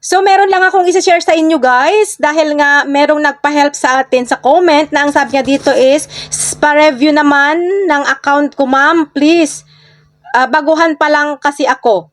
So, meron lang akong isa-share sa inyo guys dahil nga merong nagpa-help sa atin sa comment na ang sabi niya dito is pa-review naman ng account ko ma'am, please. Ah, baguhan pa lang kasi ako.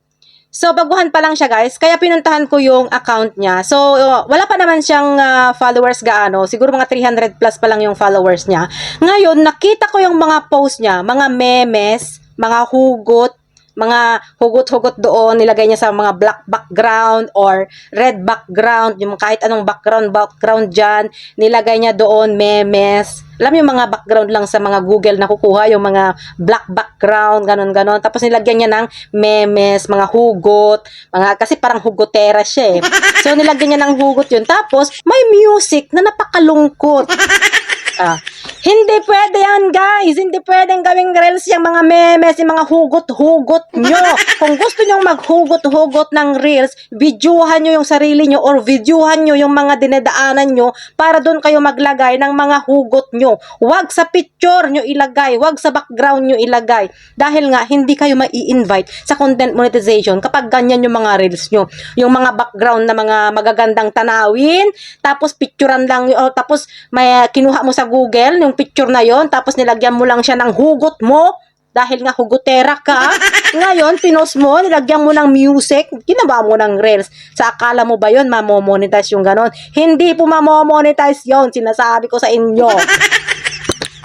So, baguhan pa lang siya guys. Kaya pinuntahan ko yung account niya. So, uh, wala pa naman siyang ah, followers gaano. Siguro mga 300 plus pa lang yung followers niya. Ngayon, nakita ko yung mga post niya. Mga memes, mga hugot, mga hugot-hugot doon, nilagay niya sa mga black background or red background, yung kahit anong background, background dyan, nilagay niya doon, memes. Alam yung mga background lang sa mga Google na kukuha, yung mga black background, ganon-ganon. Tapos nilagyan niya ng memes, mga hugot, mga, kasi parang hugotera siya eh. So nilagyan niya ng hugot yun. Tapos may music na napakalungkot. Ah, hindi pwede yan, guys. Hindi pwedeng gawing reels yung mga memes, yung mga hugot-hugot nyo. Kung gusto nyo maghugot-hugot ng reels, videohan nyo yung sarili nyo or videohan nyo yung mga dinedaanan nyo para doon kayo maglagay ng mga hugot nyo. Huwag sa picture nyo ilagay, huwag sa background nyo ilagay. Dahil nga, hindi kayo mai-invite sa content monetization kapag ganyan yung mga reels nyo. Yung mga background na mga magagandang tanawin, tapos picturean lang, o tapos may uh, kinuha mo sa Google, yung picture na yon tapos nilagyan mo lang siya ng hugot mo, dahil nga hugotera ka. Ngayon, pinost mo, nilagyan mo ng music, ginawa mo ng reels. Sa akala mo ba yun, mamomonetize yung ganon? Hindi po mamomonetize yon sinasabi ko sa inyo.